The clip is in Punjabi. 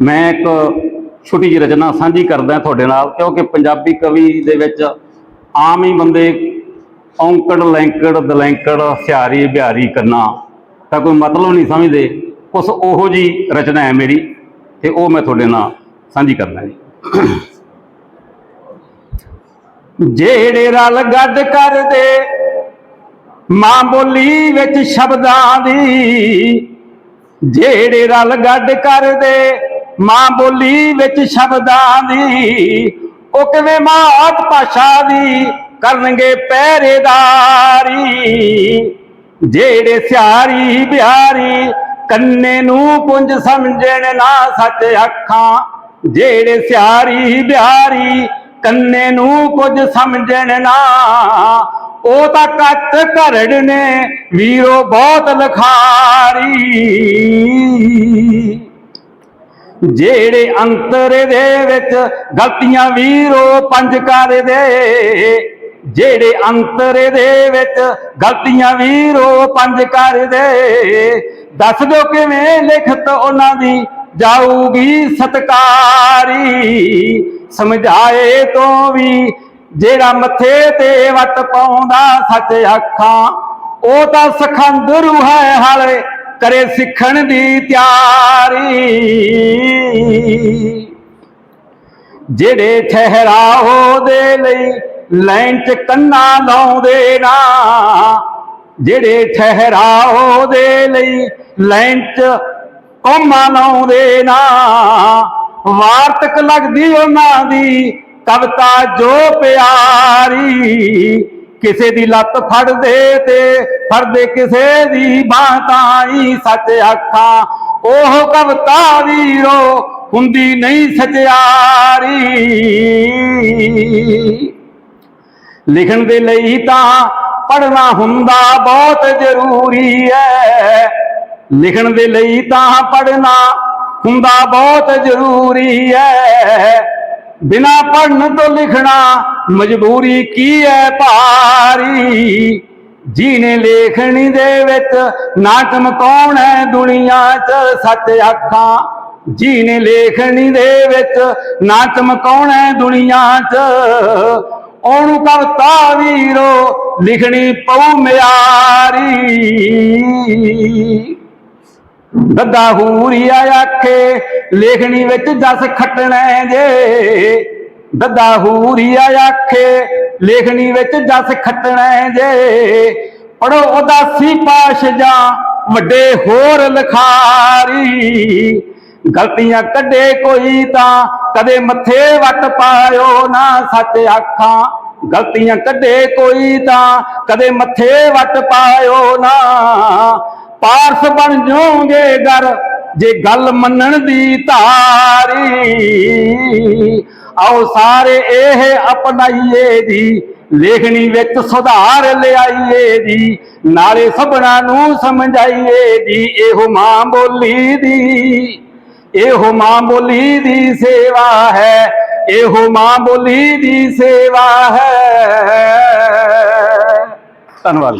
ਮੈਂ ਇੱਕ ਛੋਟੀ ਜਿਹੀ ਰਚਨਾ ਸਾਂਝੀ ਕਰਦਾ ਤੁਹਾਡੇ ਨਾਲ, ਕਿਉਂਕਿ ਪੰਜਾਬੀ ਕਵੀ ਦੇ ਵਿੱਚ ਆਮ ਹੀ ਬੰਦੇ ਔਂਕੜ, ਲੈਂਕੜ, ਦਲੈਂਕੜ, ਸਿਆਰੀ, ਬਿਹਾਰੀ, ਕੰਨਾ ਤਾਂ ਕੋਈ ਮਤਲਬ ਨਹੀਂ ਸਮਝਦੇ। ਕੁਛ ਉਹੋ ਜੀ ਰਚਨਾ ਹੈ ਮੇਰੀ ਤੇ ਉਹ ਮੈਂ ਤੁਹਾਡੇ ਨਾਲ ਸਾਂਝੀ ਕਰਦਾ ਜੀ। ਜਿਹੜੇ ਰਲ ਗੱਡ ਕਰਦੇ, ਮਾਂ ਬੋਲੀ ਵਿੱਚ ਸ਼ਬਦਾਂ ਦੀ, ਜਿਹੜੇ ਰਲ ਗੱਡ ਕਰਦੇ ਮਾਂ ਬੋਲੀ ਵਿੱਚ ਸ਼ਬਦਾਂ ਦੀ, ਉਹ ਕਿਵੇਂ ਮਾਤ ਭਾਸ਼ਾ ਦੀ ਕਰਨਗੇ ਪਹਿਰੇਦਾਰੀ। ਜਿਹੜੇ ਸਿਆਰੀ ਬਿਹਾਰੀ ਕੰਨੇ ਨੂੰ ਪੁੰਜ ਸਮਝਣ ਨਾ ਸੱਚ ਅੱਖਾਂ, ਜਿਹੜੇ ਸਿਆਰੀ ਬਿਹਾਰੀ ਕੰਨੇ ਨੂੰ ਕੁਝ ਸਮਝਣ ਨਾ, ਉਹ ਤਾਂ ਕੱਤ ਘਰੜ ਨੇ, ਵੀਰੋ ਬਹੁਤ ਲਖਾਰੀ। ਜਿਹੜੇ ਅੰਤਰ ਦੇ ਵਿੱਚ ਗਲਤੀਆਂ ਵੀਰੋ ਪੰਜ ਕਰ ਦੇ। ਜਿਹੜੇ ਅੰਤਰ ਦੇ ਵਿੱਚ ਗਲਤੀਆਂ ਵੀਰੋ ਪੰਜ ਕਰ ਦੇ। ਦੱਸ ਦਿਓ ਕਿਵੇਂ ਲਿਖਤ ਉਹਨਾਂ ਦੀ ਜਾਊਗੀ ਸਤਕਾਰੀ। ਸਮਝਾਏ ਤੋਂ ਵੀ ਜਿਹੜਾ ਮੱਥੇ ਤੇ ਵੱਟ ਪਾਉਂਦਾ ਸੱਚ ਅੱਖਾਂ, ਉਹ ਤਾਂ ਸਖੰਦਰੂ ਹੈ ਹਾਲੇ ਕਰੇ ਸਿੱਖਣ ਦੀ ਤਿਆਰੀ। ਜਿਹੜੇ ਠਹਿਰਾਓ ਦੇ ਲਈ ਲਾਈਨ ਚ ਕੰਨਾ ਲਾਉਂਦੇ ਨਾ, ਜਿਹੜੇ ਠਹਿਰਾਓ ਦੇ ਲਈ ਲਾਈਨ ਚ ਕੋਮਾ ਲਾਉਂਦੇ ਨਾ, ਵਾਰਤਕ ਲੱਗਦੀ ਉਹਨਾਂ ਦੀ ਕਵਿਤਾ ਜੋ ਪਿਆਰੀ ਕਿਸੇ ਦੀ ਲੱਤ ਫੜਦੇ ਤੇ ਫੜਦੇ ਕਿਸੇ ਦੀ ਬਾਹ ਤਾਈ ਸੱਚ ਆਖਾਂ ਉਹ ਕਵਿਤਾ ਵੀਰੋ ਹੁੰਦੀ ਨਹੀਂ ਸਚਿਆਰੀ। ਲਿਖਣ ਦੇ ਲਈ ਤਾਂ ਪੜਨਾ ਹੁੰਦਾ ਬਹੁਤ ਜ਼ਰੂਰੀ ਹੈ। ਲਿਖਣ ਦੇ ਲਈ ਤਾਂ ਪੜਨਾ ਹੁੰਦਾ ਬਹੁਤ ਜ਼ਰੂਰੀ ਹੈ। ਬਿਨਾ ਪੜਨ ਤੋਂ ਲਿਖਣਾ ਮਜਬੂਰੀ ਕੀ ਹੈ ਭਾਰੀ। ਜੀਨੇ ਲੇਖਣੀ ਦੇ ਵਿੱਚ ਨਾਟਮ ਕੌਣ ਹੈ ਦੁਨੀਆ 'ਚ? ਸੱਚ ਅੱਖਾਂ ਜੀਨੇ ਲੇਖਣੀ ਦੇ ਵਿੱਚ ਨਾ ਚਮਕਾਉਣ ਦੁਨੀਆ 'ਚ? ਉਹਨੂੰ ਕਵਤਾ ਵੀਰੋ ਲਿਖਣੀ ਪਉ ਮਿਆਰੀ। ਦੱਦਾ ਹੂਰੀਆ ਆਖੇ, ਲੇਖਣੀ ਵਿੱਚ ਜਸ ਖੱਟਣਾ ਜੇ। ਦੱਦਾ ਹੂਰੀਆ ਆਖੇ, ਲੇਖਣੀ ਵਿੱਚ ਜਸ ਖੱਟਣਾ ਜੇ। ਪੜੋ ਉਦਾਸੀ ਪਾਸ਼ ਜਾਂ ਵੱਡੇ ਹੋਰ ਲਖਾਰੀ। ਗਲਤੀਆਂ ਕੱਢੇ ਕੋਈ ਤਾਂ, ਕਦੇ ਮੱਥੇ ਵੱਟ ਪਾਇਓ ਨਾ ਸੱਚ ਆਖਾਂ ਗਲਤੀਆਂ ਕੱਢੇ ਕੋਈ ਤਾਂ, ਕਦੇ ਮੱਥੇ ਵੱਟ ਪਾਇਓ ਨਾ। ਪਾਰਸ ਬਣ ਜਾਓਗੇ ਗਰ ਜੇ ਗੱਲ ਮੰਨਣ ਦੀ ਧਾਰੀ। ਆਓ ਸਾਰੇ ਇਹ ਅਪਣਾਈਏ ਦੀ, ਲੇਖਣੀ ਵਿੱਚ ਸੁਧਾਰ ਲਿਆਈਏ ਦੀ, ਨਾਲੇ ਸਭਨਾਂ ਨੂੰ ਸਮਝਾਈਏ ਦੀ, ਇਹੋ ਮਾਂ ਬੋਲੀ ਦੀ। ਇਹੋ ਮਾਂ ਬੋਲੀ ਦੀ ਸੇਵਾ ਹੈ ਇਹੋ ਮਾਂ ਬੋਲੀ ਦੀ ਸੇਵਾ ਹੈ। ਧੰਨਵਾਦ